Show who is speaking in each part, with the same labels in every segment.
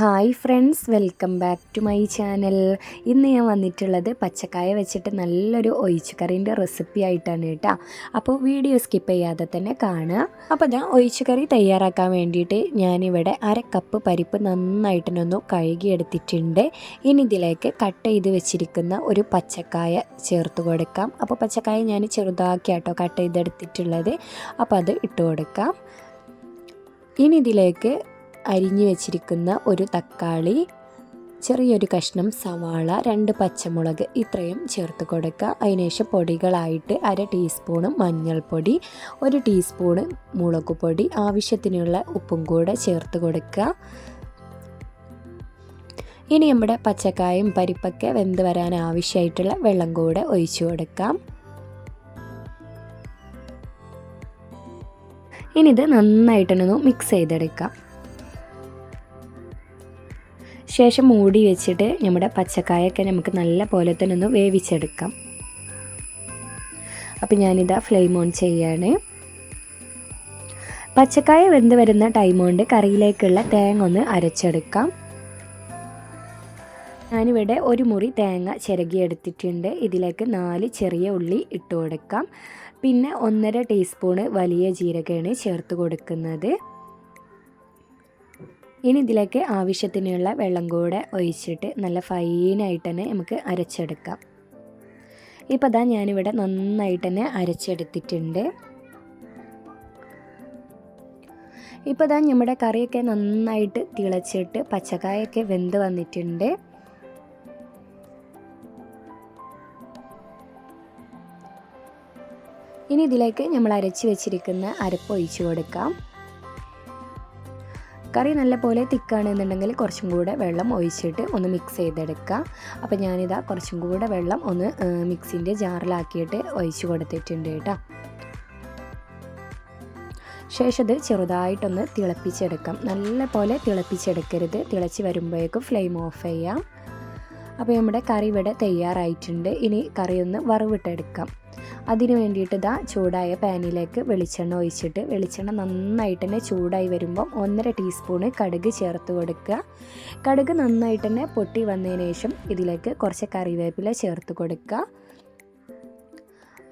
Speaker 1: Hi friends welcome back to my channel. ഇന്ന് ഞാൻ വന്നിട്ടുള്ളത് പച്ചക്കായ വെച്ചിട്ട് നല്ലൊരു ഒഴിച്ചുകറീന്റെ റെസിപ്പി ആയിട്ടാണ് കേട്ടോ. അപ്പോൾ വീഡിയോ സ്കിപ്പ് ചെയ്യാതെ തന്നെ കാണുക. അപ്പോൾ ഞാൻ ഒഴിച്ചുകറി തയ്യാറാക്കാൻ വേണ്ടിയിട്ട് ഞാനിവിടെ അര കപ്പ് പരിപ്പ് നന്നായിട്ടൊന്ന് കഴുകിയെടുത്തിട്ടുണ്ട്. ഇനി ഇതിലേക്ക് കട്ട് ചെയ്ത് വെച്ചിരിക്കുന്ന ഒരു പച്ചക്കായ ചേർത്ത് കൊടുക്കാം. അപ്പോൾ പച്ചക്കായ ഞാൻ ചെറുതാക്കിയാട്ടോ കട്ട് ചെയ്തെടുത്തിട്ടുള്ളത്. അപ്പോൾ അത് ഇട്ട് കൊടുക്കാം. ഇനി ഇതിലേക്ക് അരിഞ്ഞു വെച്ചിരിക്കുന്ന ഒരു തക്കാളി ചെറിയൊരു കഷ്ണം സവാള രണ്ട് പച്ചമുളക് ഇത്രയും ചേർത്ത് കൊടുക്കുക. അതിനുശേഷം പൊടികളായിട്ട് അര ടീസ്പൂണ് മഞ്ഞൾപ്പൊടി ഒരു ടീസ്പൂണ് മുളക് പൊടി ആവശ്യത്തിനുള്ള ഉപ്പും കൂടെ ചേർത്ത് കൊടുക്കുക. ഇനി നമ്മുടെ പച്ചക്കായും പരിപ്പൊക്കെ വെന്ത് വരാൻ ആവശ്യമായിട്ടുള്ള വെള്ളം കൂടെ ഒഴിച്ചു കൊടുക്കാം. ഇനി ഇത് നന്നായിട്ടൊന്ന് മിക്സ് ചെയ്തെടുക്കാം. ശേഷം മൂടി വെച്ചിട്ട് നമ്മുടെ പച്ചക്കായൊക്കെ നമുക്ക് നല്ല പോലെ തന്നെ ഒന്ന് വേവിച്ചെടുക്കാം. അപ്പം ഞാനിതാ ഫ്ലെയിം ഓൺ ചെയ്യാണ്. പച്ചക്കായ വെന്ത് വരുന്ന ടൈം കൊണ്ട് കറിയിലേക്കുള്ള തേങ്ങ ഒന്ന് അരച്ചെടുക്കാം. ഞാനിവിടെ ഒരു മുറി തേങ്ങ ചിരകിയെടുത്തിട്ടുണ്ട്. ഇതിലേക്ക് നാല് ചെറിയ ഉള്ളി ഇട്ട് കൊടുക്കാം പിന്നെ ഒന്നര ടീസ്പൂണ് വലിയ ജീരകമാണ് ചേർത്ത് കൊടുക്കുന്നത്. ഇനി ഇതിലേക്ക് ആവശ്യത്തിനുള്ള വെള്ളം കൂടെ ഒഴിച്ചിട്ട് നല്ല ഫൈനായിട്ട് തന്നെ നമുക്ക് അരച്ചെടുക്കാം. ഇപ്പോൾ അതാ ഞാനിവിടെ നന്നായിട്ട് തന്നെ അരച്ചെടുത്തിട്ടുണ്ട്. ഇപ്പോൾ ഇതാ നമ്മുടെ കറിയൊക്കെ നന്നായിട്ട് തിളച്ചിട്ട് പച്ചക്കായൊക്കെ വെന്ത് വന്നിട്ടുണ്ട്. ഇനി ഇതിലേക്ക് നമ്മൾ അരച്ച് വെച്ചിരിക്കുന്ന അരപ്പ് ഒഴിച്ചു കൊടുക്കാം. കറി നല്ലപോലെ തിക്കാണ് എന്നുണ്ടെങ്കിൽ കുറച്ചും കൂടെ വെള്ളം ഒഴിച്ചിട്ട് ഒന്ന് മിക്സ് ചെയ്തെടുക്കുക. അപ്പോൾ ഞാനിതാ കുറച്ചും കൂടെ വെള്ളം ഒന്ന് മിക്സിന്റെ ജാറിലാക്കിയിട്ട് ഒഴിച്ച് കൊടുത്തിട്ടുണ്ട് കേട്ടോ. ശേഷം ഇത് ചെറുതായിട്ടൊന്ന് തിളപ്പിച്ചെടുക്കാം. നല്ല പോലെ തിളപ്പിച്ചെടുക്കരുത്. തിളച്ച് വരുമ്പോഴേക്കും ഫ്ലെയിം ഓഫ് ചെയ്യാം. അപ്പോൾ നമ്മുടെ കറി ഇവിടെ തയ്യാറായിട്ടുണ്ട്. ഇനി കറി ഒന്ന് വറവിട്ടെടുക്കാം. അതിന് വേണ്ടിയിട്ട് ഇതാ ചൂടായ പാനിലേക്ക് വെളിച്ചെണ്ണ ഒഴിച്ചിട്ട് വെളിച്ചെണ്ണ നന്നായിട്ട് തന്നെ ചൂടായി വരുമ്പോൾ ഒന്നര ടീസ്പൂണ് കടുക് ചേർത്ത് കൊടുക്കുക. കടുക് നന്നായിട്ട് തന്നെ പൊട്ടി വന്നതിന് ശേഷം ഇതിലേക്ക് കുറച്ച് കറിവേപ്പില ചേർത്ത് കൊടുക്കുക.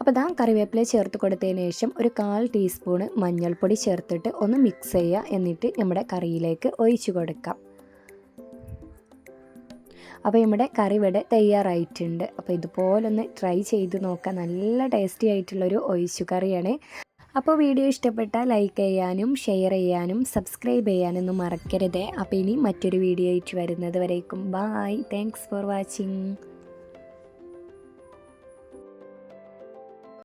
Speaker 1: അപ്പോൾ ഇതാ കറിവേപ്പില ചേർത്ത് കൊടുത്തതിന് ശേഷം ഒരു കാൽ ടീസ്പൂണ് മഞ്ഞൾപ്പൊടി ചേർത്തിട്ട് ഒന്ന് മിക്സ് ചെയ്യുക. എന്നിട്ട് നമ്മുടെ കറിയിലേക്ക് ഒഴിച്ചു കൊടുക്കാം. അപ്പോൾ നമ്മുടെ കറി ഇവിടെ തയ്യാറായിട്ടുണ്ട്. അപ്പോൾ ഇതുപോലൊന്ന് ട്രൈ ചെയ്ത് നോക്കാം. നല്ല ടേസ്റ്റി ആയിട്ടുള്ളൊരു ഒഴിച്ചു കറിയാണ്. അപ്പോൾ വീഡിയോ ഇഷ്ടപ്പെട്ടാൽ ലൈക്ക് ചെയ്യാനും ഷെയർ ചെയ്യാനും സബ്സ്ക്രൈബ് ചെയ്യാനൊന്നും മറക്കരുതേ. അപ്പോൾ ഇനി മറ്റൊരു വീഡിയോ ആയിട്ട് വരുന്നത് വരേക്കും. Bye thanks for watching